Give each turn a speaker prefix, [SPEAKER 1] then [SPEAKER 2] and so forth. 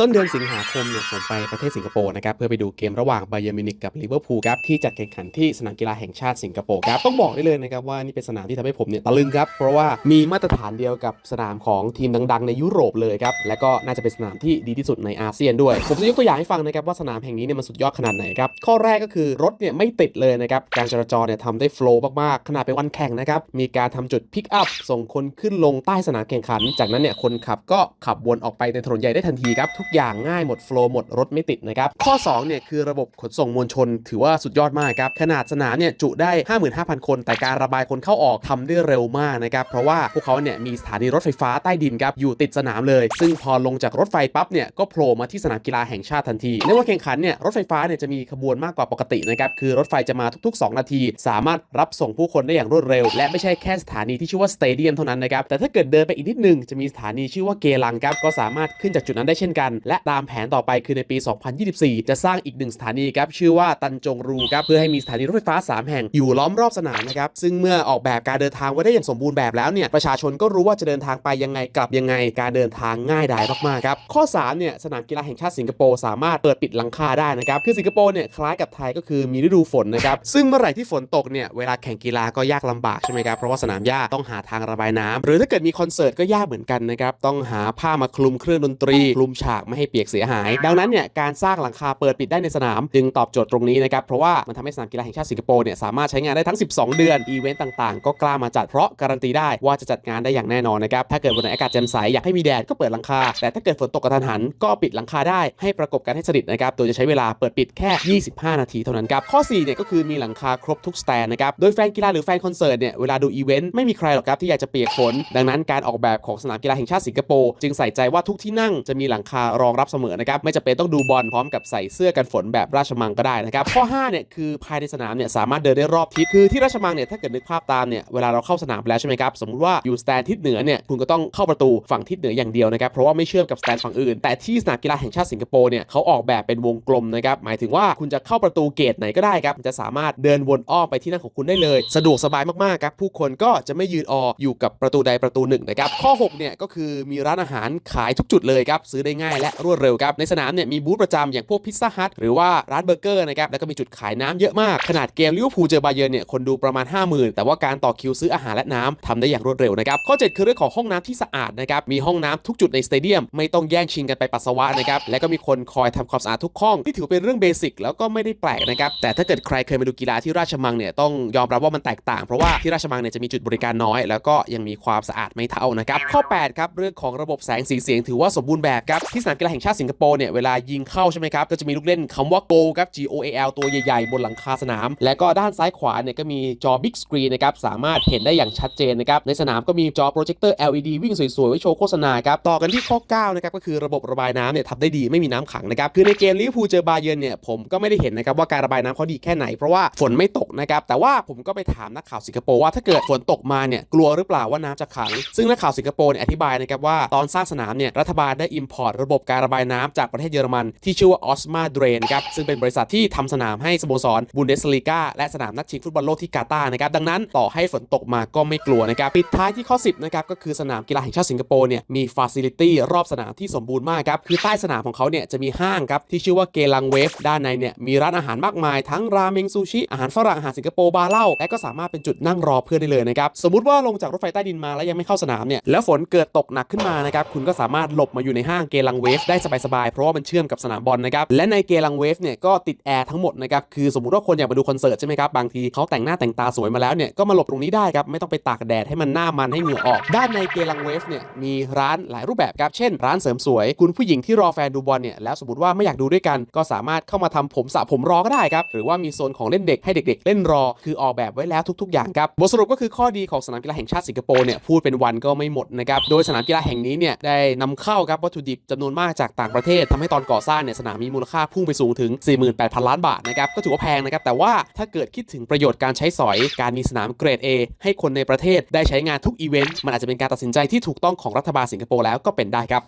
[SPEAKER 1] ต้นเดือนสิงหาคมเนี่ยผมไปประเทศสิงคโปร์นะครับเพื่อไปดูเกมระหว่างไบเยอร์มินิกกับลิเวอร์พูลครับที่จัดแข่งขันที่สนามกีฬาแห่งชาติสิงคโปร์ครับต้องบอกได้เลยนะครับว่านี่เป็นสนามที่ทำให้ผมเนี่ยตะลึงครับเพราะว่ามีมาตรฐานเดียวกับสนามของทีมดัง ๆ ในยุโรปเลยครับและก็น่าจะเป็นสนามที่ดีที่สุดในอาเซียนด้วย ผมจะยกตัวอย่างให้ฟังนะครับว่าสนามแห่งนี้เนี่ยมันสุดยอดขนาดไหนครับข้อแรกก็คือรถเนี่ยไม่ติดเลยนะครับการจราจรเนี่ยทำได้โฟล์มากๆขนาดเป็นวันแข่งนะครับมีการทำจุดพิกอัพส่งคนขึ้นลงใต้สนามแข่งขัน จากนั้นเนี่ยคนขับก็ขับวนออกไปในถนนใหญ่ได้ทันทีครับทุกอย่างง่ายหมดโฟล์หมดรถไม่ติดนะครับ ข้อ2เนี่ยคือระบบขนส่งมวลชน ถือว่าสุดยอดมากครับ ขนาดสนามเนี่ยจุได้ 55,000 คน แต่การระบายคนเข้าออกทำได้เร็วมากนะครับ เพราะว่าพวกเขาเนี่ยมีสถานีรถไฟฟ้าใต้ดินครับ อยู่ติดสนามเลย ซึ่งพอลงจากรถไฟปั๊บเนี่ยก็โผล่มาที่สนามกีฬาแห่งชาติทันที ในวันแข่งขันเนี่ยรถไฟฟ้าเนี่ยจะมีขบวนมากกว่าปกตินะครับ คือรถไฟจะมาทุกๆ 2 นาที สามารถรับส่งผู้คนได้อย่างรวดเร็ว และไม่ใช่แค่สถานีที่ชื่อว่าสเตเดียมเท่านั้นนะครับ แต่ถ้าเกิดเดินไปอีกนิดนึงจะมีสถานีชื่อว่าเกลังครับ ก็สามารถขึ้นจากจุดนั้นได้เช่นกันและตามแผนต่อไปคือในปี 2024 จะสร้างอีกหนึ่งสถานีครับชื่อว่าตันจงรูครับเพื่อให้มีสถานีรถไฟฟ้า 3 แห่งอยู่ล้อมรอบสนามนะครับซึ่งเมื่อออกแบบการเดินทางไว้ได้อย่างสมบูรณ์แบบแล้วเนี่ยประชาชนก็รู้ว่าจะเดินทางไปยังไงกลับยังไงการเดินทางง่ายดายมากๆครับข้อ3เนี่ยสนามกีฬาแห่งชาติสิงคโปร์สามารถเปิดปิดหลังคาได้นะครับคือสิงคโปร์เนี่ยคล้ายกับไทยก็คือมีฤดูฝนนะครับซึ่งเมื่อไหร่ที่ฝนตกเนี่ยเวลาแข่งกีฬาก็ยากลำบากใช่ไหมครับเพราะว่าสนามหญ้าต้องหาทางระบายน้ำหรือถ้าเกิดมีคอนเสิร์ตก็ยากเหมือนกันนะครับต้องหาผ้ามาคลุมเครื่องดนตรีคลุมฉากไม่ให้เปียกเสียหาย ดังนั้นเนี่ยการสร้างหลังคาเปิดปิดได้ในสนาม จึงตอบโจทย์ตรงนี้นะครับเพราะว่ามันทำให้สนามกีฬาแห่งชาติสิงคโปร์เนี่ยสามารถใช้งานได้ทั้ง 12 เดือนอีเวนต์ต่างๆ ก็กล้ามาจัดเพราะการันตีได้ว่าจะจัดงานได้อย่างแน่นอนนะครับถ้าเกิดวันไหนอากาศแจ่มใสอยากให้มีแดดก็เปิดหลังคา แต่ถ้าเกิดฝนตกกระทันหัน ก็ปิดหลังคาได้ให้ประกบกันให้สนิทนะครับโดยจะใช้เวลาเปิดปิดแค่ 25 นาทีเท่านั้นครับข้อ4เนี่ยก็คือมีหลังคาครบทุกสแตนนะครับโดยแฟนกีฬาหรือแฟนคอนเสิร์ตเนี่ยเวลาดูอีเวนต์ไม่มีใครหรอกครับที่อยากจะเปียกฝนดังนั้นการออกแบบของสนามกีฬาแห่งชาติสิงคโปร์จึงใส่ใจว่าทุกที่นั่งจะมีหลังคารองรับเสมอนะครับไม่จำเป็นต้องดูบอลพร้อมกับใส่เสื้อกันฝนแบบราชมังก็ได้นะครับข้อ5เนี่ยคือภายในสนามเนี่ยสามารถเดินได้รอบทิศคือที่ราชมังเนี่ยถ้าเกิดนึกภาพตามเนี่ยเวลาเราเข้าสนามไปแล้วใช่ไหมครับสมมติว่าอยู่สแตนทิศเหนือเนี่ยคุณก็ต้องเข้าประตูฝั่งทิศเหนืออย่างเดียวนะครับเพราะว่าไม่เชื่อมกับสแตนฝั่งอื่น แต่ที่สนามกีฬาแห่งชาติสิงคโปร์เนี่ยเขาออกแบบเป็นวงกลมนะครับหมายถึงว่าคุณจะเข้าประตูเกตไหนก็ได้ครับจะสามารถเดินวนอ้อมไปที่นั่งของคุณได้เลย สะดวกสบายมากๆครับผู้คนก็จะไม่ยืนอออยู่กับประตูใดประตูหนึ่งนะครับข้อ6เนี่ยก็คือมีร้านอาหารขายทุกจุดเลยครับซื้อได้ง่ายและรวดเร็วครับในสนามเนี่ยมีบูธประจำอย่างพวกพิซซ่าฮัทหรือว่าร้านเบอร์เกอร์นะครับแล้วก็มีจุดขายน้ำเยอะมาก ขนาดเกมลิเวอร์พูลเจอบาเยิร์นเนี่ยคนดูประมาณ 50,000 แต่ว่าการต่อคิวซื้ออาหารและน้ำทำได้อย่างรวดเร็วนะครับข้อ 7 คือเรื่องของห้องน้ำที่สะอาดนะครับมีห้องน้ำทุกจุดในสเตเดียมไม่ต้องแย่งชิงกันไปปัสสาวะนะครับและก็มีคนคอยทำความสะอาดทุกห้องที่ถือเป็นเรื่องเบสิกแล้วก็ไม่ได้แปลกนะครับแต่ถ้าเกิดใครเคยมาดูกีฬาที่ราชมังเนี่ยต้องยอมรับว่ามันแตกต่าง เพราะว่าที่ราชมังเนี่ยจะมีจุดบริการน้อย แล้วก็ยังมีความสะอาดไม่เท่านะครับข้อ8ครับเรื่องของระบบแสงสีเสียงถือว่าสมบูรณ์แบบครับที่สนามกีฬาแห่งชาติสิงคโปร์เนี่ยเวลายิงเข้าใช่ไหมครับ ก็จะมีลูกเล่นคำว่า Go ครับ G O A L ตัวใหญ่ๆ บนหลังคาสนาม และก็ด้านซ้ายขวาเนี่ยก็มีจอ Big Screen นะครับสามารถเห็นได้อย่างชัดเจนนะครับในสนามก็มีจอโปรเจคเตอร์ LED วิ่งสวยๆไว้โชว์โฆษณาครับต่อกันที่ข้อ9นะครับก็คือระบบระบายน้ำเนี่ยทำได้ดีไม่มีน้ำขังนะครับคือในเกมลิเวอร์พูลเจอบาเยิร์นเนี่ยผมก็ไม่ได้เห็นนะครับว่าการระบายน้ำเขาดีแค่ไหนเพราะว่าฝนไม่ตกนะครับแต่ว่าผมก็ไปถามนักข่าวสิงคโปร์ว่าถ้าเกิดฝนตกมาเนี่ยกลัวหรือเปล่าว่าน้ำจะขัง ซึ่งนักข่าวสิงคโปร์เนี่ยอธิบายนะครับว่าตอนสร้างสนามเนี่ยรัฐบาลได้อิมพอร์ตระบบการระบายน้ำจากประเทศเยอรมัน ที่ชื่อว่า Osma Drain ครับซึ่งเป็นบริษัทที่ทำสนามให้สโมสรบุนเดสลีกาและสนามนัดชิงฟุตบอลโลกที่กาตาร์นะครับดังนั้นต่อให้ฝนตกมาก็ไม่กลัวนะครับปิดท้ายที่ข้อ 10นะครับก็คือสนามกีฬาแห่งชาติสิงคโปร์เนี่ยมีฟาซิลิตี้รอบสนามที่สมบูรณ์มากครับคือใต้สนามของเขาเนี่ยจะมีห้างครับที่ชื่อว่าเกลังเวฟด้านในเนี่ยมีร้านอาหารมากมาย ทั้งราเมงซูชิอาหารฝรั่งอาหารสิงคโปร์บาร์เหล้าและก็สามารถเป็นจุดนั่งรอเพื่อนได้เลยนะครับสมมติว่าลงจากรถไฟใต้ดินมาแล้วยังไม่เข้าสนามเนี่ยแล้วฝนเกิดตกหนักขึ้นมานะครับคุณก็สามารถหลบมาอยู่ในห้างเกลังเวฟได้สบายๆ เพราะว่ามันเชื่อมกับสนามบอลนะครับ และในเกลังเวฟเนี่ยก็ติดแอร์ทั้งหมดนะครับ คือสมมติว่าคนอยากมาดูคอนเสิร์ตใช่ไหมครับ บางทีเขาแต่งหน้าแต่งตาสวยมาแล้วเนี่ยก็มาหลบตรงนี้ได้ครับ ไม่ต้องไปตากแดดให้มันหน้ามันให้เหงื่อออก ด้านในเกลังเวฟเนี่ยมีร้านหลายรูปแบบครับ เช่น ร้านเสริมสวย คุณผู้หญิงที่รอแฟนดูบอลเนี่ยแล้วสมมติว่าไม่อยากดูด้วยกันก็สามารถเข้ามาทำผมสระผมรอก็ได้ครับหรือว่ามีโซนของเล่นเด็กให้เด็ก ๆ เล่นรอ คือออกแบบไว้แล้วทุก ๆ อย่างครับบทสรุปก็คือข้อดีของสนามกีฬาแห่งชาติสิงคโปร์เนี่ยพูดเป็นวันก็ไม่หมดนะครับโดยสนามกีฬาแห่งนี้เนี่ยได้นำเข้าครับวัตถุดิบจำนวนมากจากต่างประเทศทำให้ตอนก่อสร้างเนี่ยสนามมีมูลค่าพุ่งไปสูงถึง 48,000 ล้านบาทนะครับก็ถือว่าแพงนะครับแต่ว่าถ้าเกิดคิดถึงประโยชน์การใช้สอย การมีสนามเกรด A ให้คนในประเทศได้ใช้งานทุกอีเวนต์มันอาจจะเป็นการตัดสินใจที่ถูกต้องของรัฐบาลสิงคโปร์แล้วก็เป็นได้ครับ